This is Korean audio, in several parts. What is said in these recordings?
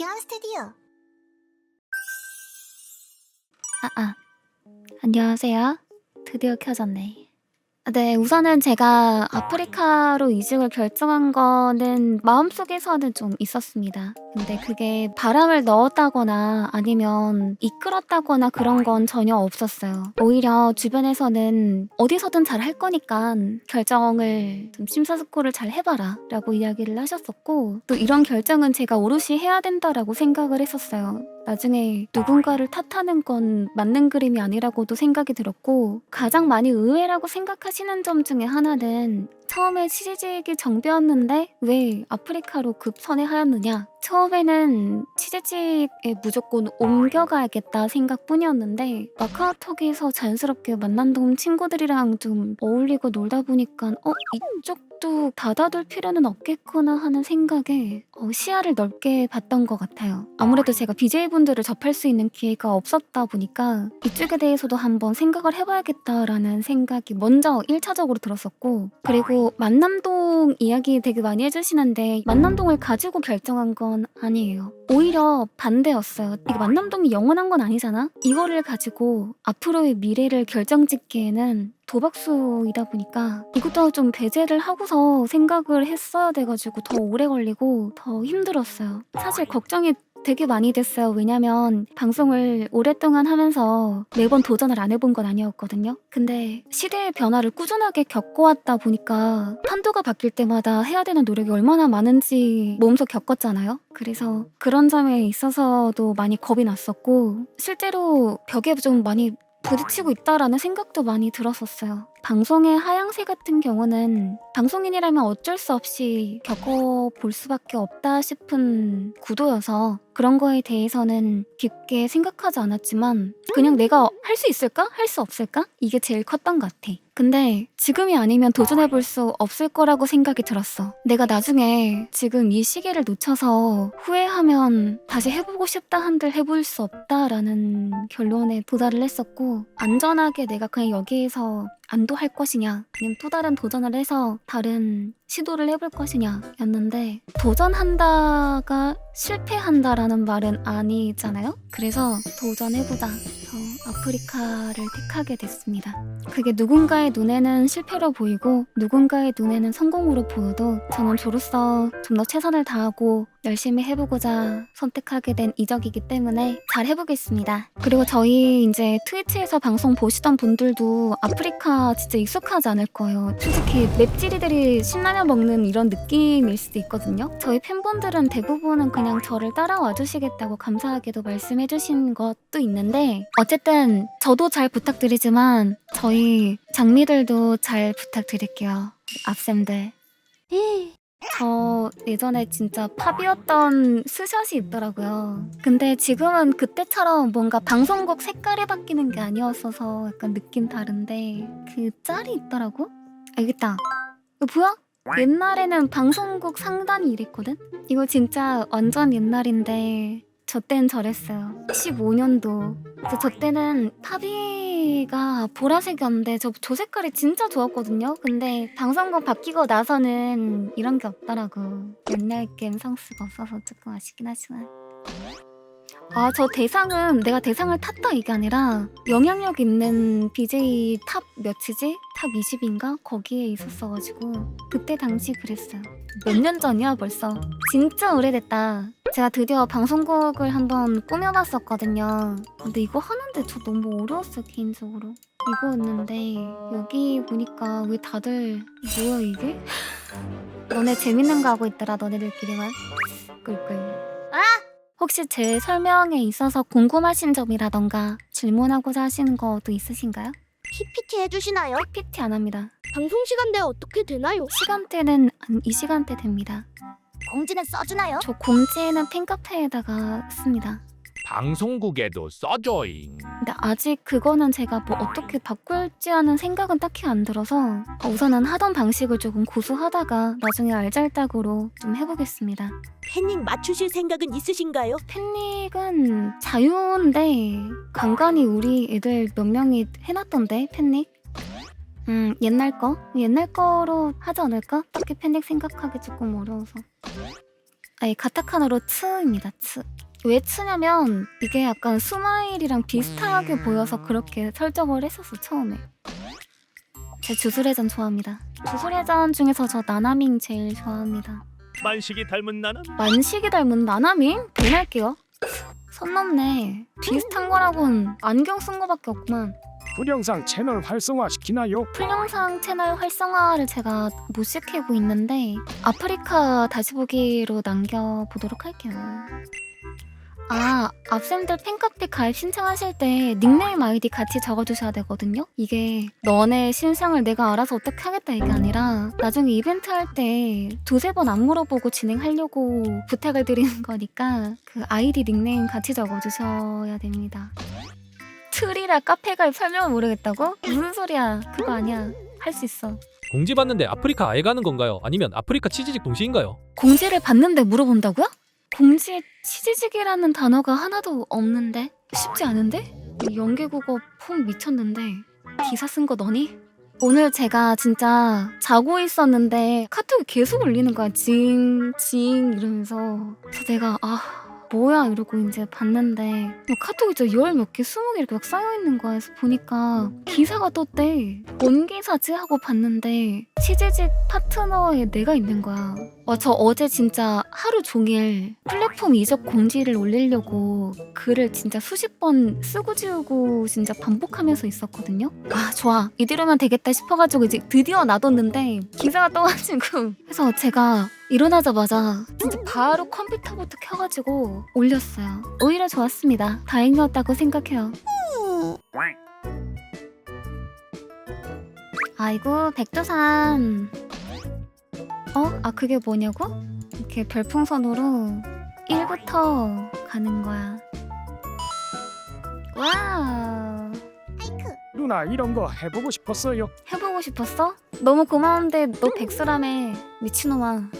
박현 스튜디오. 아, 아. 안녕하세요. 드디어 켜졌네. 네, 우선은 제가 아프리카로 이직을 결정한 거는 마음속에서는 좀 있었습니다. 근데 그게 바람을 넣었다거나 아니면 이끌었다거나 그런 건 전혀 없었어요. 오히려 주변에서는 어디서든 잘할 거니까 결정을 좀 심사숙고를 잘 해 봐라 라고 이야기를 하셨었고 또 이런 결정은 제가 오롯이 해야 된다라고 생각을 했었어요. 나중에 누군가를 탓하는 건 맞는 그림이 아니라고도 생각이 들었고 가장 많이 의외라고 생각 하시는 점 중에 하나는 처음에 취재직이 정비였는데 왜 아프리카로 급선회하였느냐 처음에는 취재직에 무조건 옮겨가야겠다 생각뿐이었는데 마카오톡에서 자연스럽게 만난 동 친구들이랑 좀 어울리고 놀다 보니까 어 이쪽도 닫아둘 필요는 없겠구나 하는 생각에 어, 시야를 넓게 봤던 것 같아요. 아무래도 제가 BJ분들을 접할 수 있는 기회가 없었다 보니까 이쪽에 대해서도 한번 생각을 해봐야겠다라는 생각이 먼저 1차적으로 들었었고 그리고 만남동 이야기 되게 많이 해주시는데 만남동을 가지고 결정한 건 아니에요. 오히려 반대였어요. 이게 만남동이 영원한 건 아니잖아? 이거를 가지고 앞으로의 미래를 결정짓기에는 도박수이다 보니까 이것도 좀 배제를 하고서 생각을 했어야 돼가지고 더 오래 걸리고 더 힘들었어요. 사실 걱정이 되게 많이 됐어요. 왜냐면 방송을 오랫동안 하면서 매번 도전을 안 해본 건 아니었거든요. 근데 시대의 변화를 꾸준하게 겪어왔다 보니까 판도가 바뀔 때마다 해야 되는 노력이 얼마나 많은지 몸소 겪었잖아요. 그래서 그런 점에 있어서도 많이 겁이 났었고 실제로 벽에 좀 많이 부딪히고 있다라는 생각도 많이 들었었어요. 방송의 하향세 같은 경우는 방송인이라면 어쩔 수 없이 겪어볼 수밖에 없다 싶은 구도여서 그런 거에 대해서는 깊게 생각하지 않았지만 그냥 내가 할 수 있을까? 할 수 없을까? 이게 제일 컸던 것 같아. 근데 지금이 아니면 도전해볼 수 없을 거라고 생각이 들었어. 내가 나중에 지금 이 시기를 놓쳐서 후회하면 다시 해보고 싶다 한들 해볼 수 없다라는 결론에 도달을 했었고 안전하게 내가 그냥 여기에서 안도할 것이냐 아니면 또 다른 도전을 해서 다른 시도를 해볼 것이냐 였는데 도전한다가 실패한다라는 말은 아니잖아요 그래서 도전해보자 아프리카를 택하게 됐습니다. 그게 누군가의 눈에는 실패로 보이고 누군가의 눈에는 성공으로 보여도 저는 저로서 좀 더 최선을 다하고 열심히 해보고자 선택하게 된 이적이기 때문에 잘 해보겠습니다. 그리고 저희 이제 트위치에서 방송 보시던 분들도 아프리카 진짜 익숙하지 않을 거예요. 솔직히 맵찔이들이 신라면 먹는 이런 느낌일 수도 있거든요. 저희 팬분들은 대부분은 그냥 저를 따라와 주시겠다고 감사하게도 말씀해 주신 것도 있는데 어쨌든 저도 잘 부탁드리지만 저희 장미들도 잘 부탁드릴게요. 앞쌤들. 저 예전에 진짜 팝이었던 스샷이 있더라고요. 근데 지금은 그때처럼 뭔가 방송국 색깔이 바뀌는 게 아니었어서 약간 느낌 다른데 그 짤이 있더라고? 알겠다. 이거 뭐야? 옛날에는 방송국 상단이 이랬거든? 이거 진짜 완전 옛날인데 저 땐 저랬어요. 15년도. 그래서 저 때는 파비가 보라색이었는데 저, 저 색깔이 진짜 좋았거든요. 근데 방송국 바뀌고 나서는 이런 게 없더라고. 옛날 게임 성수가 없어서 조금 아쉽긴 하지만. 아, 저 대상은 내가 대상을 탔다 이게 아니라 영향력 있는 BJ 탑 몇이지? 탑 20인가? 거기에 있었어가지고 그때 당시 그랬어요. 몇 년 전이야 벌써. 진짜 오래됐다. 제가 드디어 방송국을 한번 꾸며봤었거든요. 근데 이거 하는데 저 너무 어려웠어요 개인적으로. 이거였는데 여기 보니까 왜 다들 뭐야 이게? 너네 재밌는 거 하고 있더라 너네들끼리만. 꿀꿀. 혹시 제 설명에 있어서 궁금하신 점이라던가 질문하고자 하시는 것도 있으신가요? PPT 해주시나요? PT 안 합니다. 방송 시간대 어떻게 되나요? 시간대는 한 이 시간대 됩니다. 공지는 써주나요? 저 공지는 팬카페에다가 씁니다. 방송국에도 써줘잉. 근데 아직 그거는 제가 뭐 어떻게 바꿀지 하는 생각은 딱히 안 들어서 어, 우선은 하던 방식을 조금 고수하다가 나중에 알잘딱으로 좀 해보겠습니다. 팬님 맞추실 생각은 있으신가요? 팬닉은 자유인데 간간히 우리 애들 몇 명이 해놨던데 팬닉? 음 옛날 거? 옛날 거로 하지 않을까? 딱히 팬닉 생각하기 조금 어려워서 아니 가타카나로 츠입니다. 츠. 왜 츠냐면 이게 약간 스마일이랑 비슷하게 보여서 그렇게 설정을 했었어 처음에. 제 주술회전 좋아합니다. 주술회전 중에서 저 나나밍 제일 좋아합니다. 만식이 닮은 나는 만식이 닮은 나나밍? 변할게요. 선 넘네. 비슷한 거라곤 안경 쓴 거밖에 없구만. 불영상 채널 활성화 시키나요? 풀영상 채널 활성화를 제가 못 시키고 있는데 아프리카 다시 보기로 남겨보도록 할게요. 아, 앞쌤들 팬카페 가입 신청하실 때 닉네임 아이디 같이 적어주셔야 되거든요? 이게 너네 신상을 내가 알아서 어떻게 하겠다 이게 아니라 나중에 이벤트 할 때 두세 번 안 물어보고 진행하려고 부탁을 드리는 거니까 그 아이디 닉네임 같이 적어주셔야 됩니다. 틀이라 카페 가입 설명을 모르겠다고? 무슨 소리야 그거 아니야 할 수 있어 공지 받는데 아프리카 아예 가는 건가요? 아니면 아프리카 치즈직 동시인가요? 공지를 받는데 물어본다고요? 공지에 치지직이라는 단어가 하나도 없는데 쉽지 않은데? 연계국어 폼 미쳤는데 기사 쓴 거 너니? 오늘 제가 진짜 자고 있었는데 카톡이 계속 울리는 거야 징 징 이러면서 그래서 내가 아 뭐야 이러고 이제 봤는데 뭐 카톡이 저열몇 개, 스무 개 이렇게 막 쌓여 있는 거야. 그래서 보니까 기사가 떴대. 뭔 기사지 하고 봤는데 치즈직 파트너에 내가 있는 거야. 와, 저 어제 진짜 하루 종일 플랫폼 이적 공지를 올리려고 글을 진짜 수십 번 쓰고 지우고 진짜 반복하면서 있었거든요. 아, 좋아. 이대로면 되겠다 싶어가지고 이제 드디어 놔뒀는데 기사가 떠가지고 그래서 제가 일어나자마자 진짜 바로 컴퓨터부터 켜가지고 올렸어요. 오히려 좋았습니다. 다행이었다고 생각해요. 아이고 백두산. 어? 아 그게 뭐냐고? 이렇게 별풍선으로 1부터 가는 거야. 와우. 누나 이런 거 해보고 싶었어요. 해보고 싶었어? 너무 고마운데 너 백수라며 미친놈아.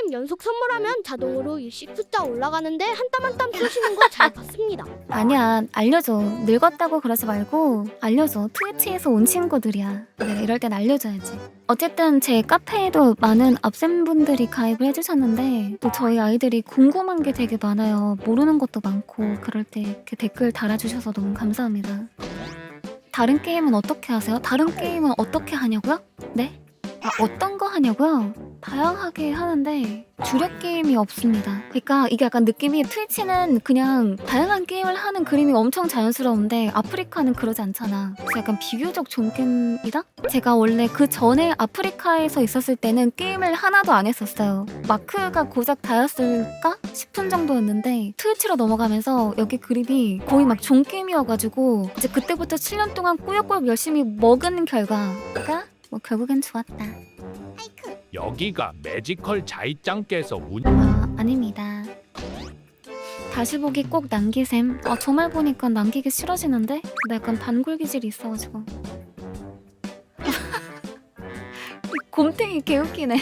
형님 연속 선물하면 자동으로 일식 숫자 올라가는데 한 땀 한땀 쏘시는 거 잘 봤습니다. 아니야 알려줘 늙었다고 그러지 말고 알려줘 트위치에서 온 친구들이야 내가 이럴 땐 알려줘야지 어쨌든 제 카페에도 많은 앞쌤분들이 가입을 해주셨는데 또 저희 아이들이 궁금한 게 되게 많아요 모르는 것도 많고 그럴 때 이렇게 댓글 달아주셔서 너무 감사합니다 다른 게임은 어떻게 하세요? 다른 게임은 어떻게 하냐고요? 네? 아, 어떤 거 하냐고요? 다양하게 하는데 주력 게임이 없습니다. 그러니까 이게 약간 느낌이 트위치는 그냥 다양한 게임을 하는 그림이 엄청 자연스러운데 아프리카는 그러지 않잖아. 그래서 약간 비교적 종겜이다? 제가 원래 그 전에 아프리카에서 있었을 때는 게임을 하나도 안 했었어요. 마크가 고작 다였을까 싶은 정도였는데 트위치로 넘어가면서 여기 그림이 거의 막 종게임이어가지고 이제 그때부터 7년 동안 꾸역꾸역 열심히 먹은 결과가 뭐 결국엔 좋았다. 여기가 매지컬 자이짱께서 운 아, 아닙니다. 다시 보기 꼭 남기셈. 아, 저 말 보니까 남기기 싫어지는데? 나 약간 반골 기질이 있어가지고. 이 곰탱이 개웃기네.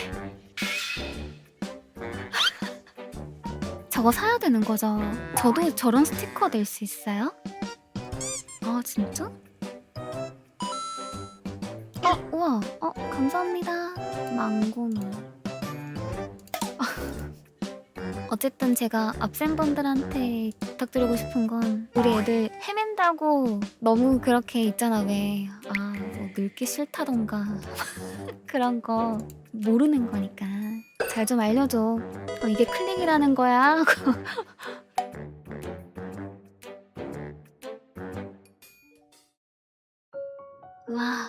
저거 사야 되는 거죠? 저도 저런 스티커 낼 수 있어요? 아, 진짜? 어, 감사합니다. 망고미. 어쨌든 제가 앞쌤분들한테 부탁드리고 싶은 건 우리 애들 헤맨다고 너무 그렇게 있잖아 왜. 아, 뭐 늙기 싫다던가 그런 거 모르는 거니까 잘 좀 알려줘. 어, 이게 클릭이라는 거야 하고 와,